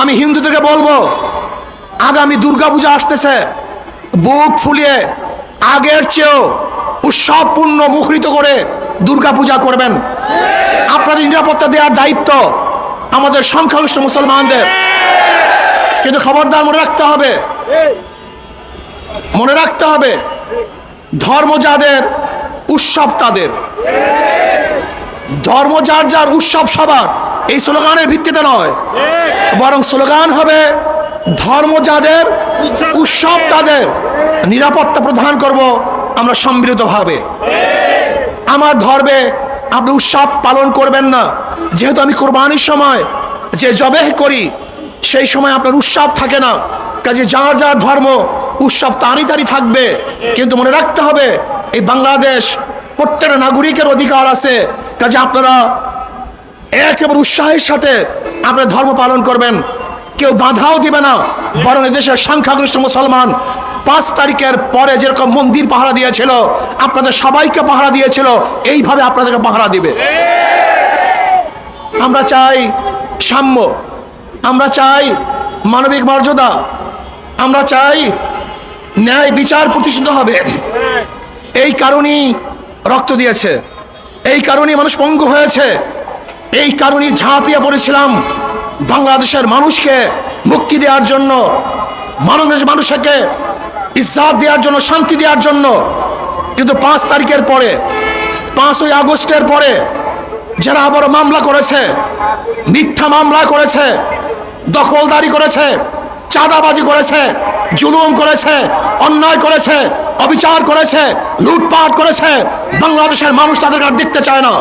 আমি হিন্দুদেরকে বলব, আগামী দুর্গাপূজা আসতেছে, বুক ফুলিয়ে আগের চেয়েও উৎসবপূর্ণ মুখরিত করে দুর্গাপূজা করবেন। আপনাদের নিরাপত্তা দেওয়ার দায়িত্ব আমাদের সংখ্যাগরিষ্ঠ মুসলমানদের। কিন্তু খবরদার মনে রাখতে হবে, মনে রাখতে হবে, ধর্ম যাদের, উৎসব তাদের। ধর্ম যার যার উৎসব সবার, এই স্লোগানের ভিত্তিতে নয়। বরং স্লোগান হবে, ধর্ম যাদের, উৎসব তাদের, নিরাপত্তা প্রদান করব আমরা সম্মিলিতভাবে। আমার ধর্মে আপনি উৎসব পালন করবেন না। যেহেতু আমি কোরবানির সময় যে জবেহ করি, সেই সময় আপনার উৎসব থাকে না। কাজে যার যার ধর্ম, উৎসব তারই তারই থাকবে। কিন্তু মনে রাখতে হবে, এই বাংলাদেশ প্রত্যেকটা নাগরিকের অধিকার আছে। কাজে আপনারা একেবারে উৎসাহের সাথে আপনার ধর্ম পালন করবেন। কেউ বাধাও দিবে না। বরং এদেশের সংখ্যাগরিষ্ঠ মুসলমান পাঁচ তারিখের পরে যেরকম মন্দির পাহারা দিয়েছিল, আপনাদের সবাইকে পাহারা দিয়েছিল, এইভাবে আপনাদেরকে পাহারা দিবে। আমরা চাই সাম্য। আমরা চাই মানবিক মর্যাদা। আমরা চাই ন্যায় বিচার প্রতিষ্ঠিত হবে। এই কারণেই রক্ত দিয়েছে। এই কারণেই মানুষ পঙ্গু হয়েছে। এই কারণেই ঝাঁপিয়ে পড়েছিলাম। বাংলাদেশের মানুষকে মুক্তি দেওয়ার জন্য মানুষ মানুষকে ইজ্জাত দেওয়ার জন্য, শান্তি দেওয়ার জন্য, কিন্তু পাঁচ তারিখের পরে, পাঁচই আগস্টের পরে যারা আবার মামলা করেছে, মিথ্যা মামলা করেছে, দখলদারি করেছে, চাঁদাবাজি করেছে, জুলুম করেছে, অন্যায় করেছে, অবিচার করেছে, লুটপাট করেছে, বাংলাদেশের মানুষ তাদেরকে আর দেখতে চায় না।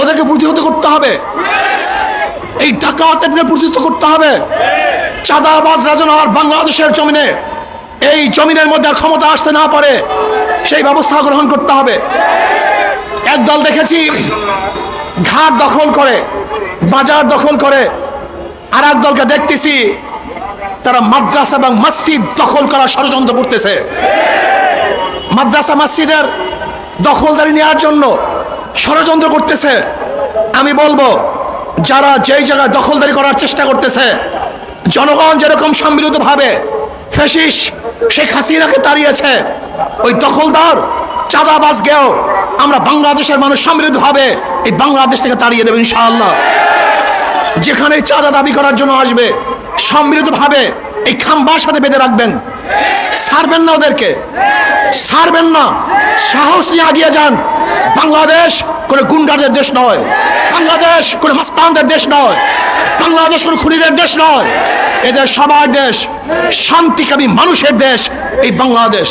ওদেরকে প্রতিহত করতে হবে। এই ডাকাতদের প্রতিহত করতে হবে। চাঁদাবাজ রাজন আর বাংলাদেশের জমিনে। এই জমিনের মধ্যে আর ক্ষমতা আসতে না পারে, সেই ব্যবস্থা গ্রহণ করতে হবে। একদল দেখেছি ঘাট দখল করে, বাজার দখল করে। আর দলকে দেখতেছি তারা মাদ্রাসা এবং মসজিদ দখল করার ষড়যন্ত্র করতেছে। মাদ্রাসা মসজিদের দখলদারি নেওয়ার জন্য ষড়যন্ত্র করতেছে। আমি বলব যারা যেই জায়গায় দখলদারি করার চেষ্টা করতেছে, জনগণ যেরকম সম্মিলিতভাবে ফেসিস শেখ হাসিনাকে তাড়িয়েছে, ওই দখলদার চাঁদাবাজ গেও আমরা বাংলাদেশের মানুষ সম্মিলিতভাবে এই বাংলাদেশ থেকে তাড়িয়ে দেবে ইনশাআল্লাহ। যেখানে চাঁদা দাবি করার জন্য আসবে, সম্মিলিতভাবে এই খাম্বার সাথে বেঁধে রাখবেন। ছাড়বেন না ওদেরকে। ছাড়বেন না। সাহস নিয়ে আগিয়ে যান। বাংলাদেশ কোনো গুন্ডাদের দেশ নয়। বাংলাদেশ কোনো মাস্তানদের দেশ নয়। বাংলাদেশ কোনো খুনিদের দেশ নয়। এদের সবার দেশ শান্তিকামী মানুষের দেশ এই বাংলাদেশ।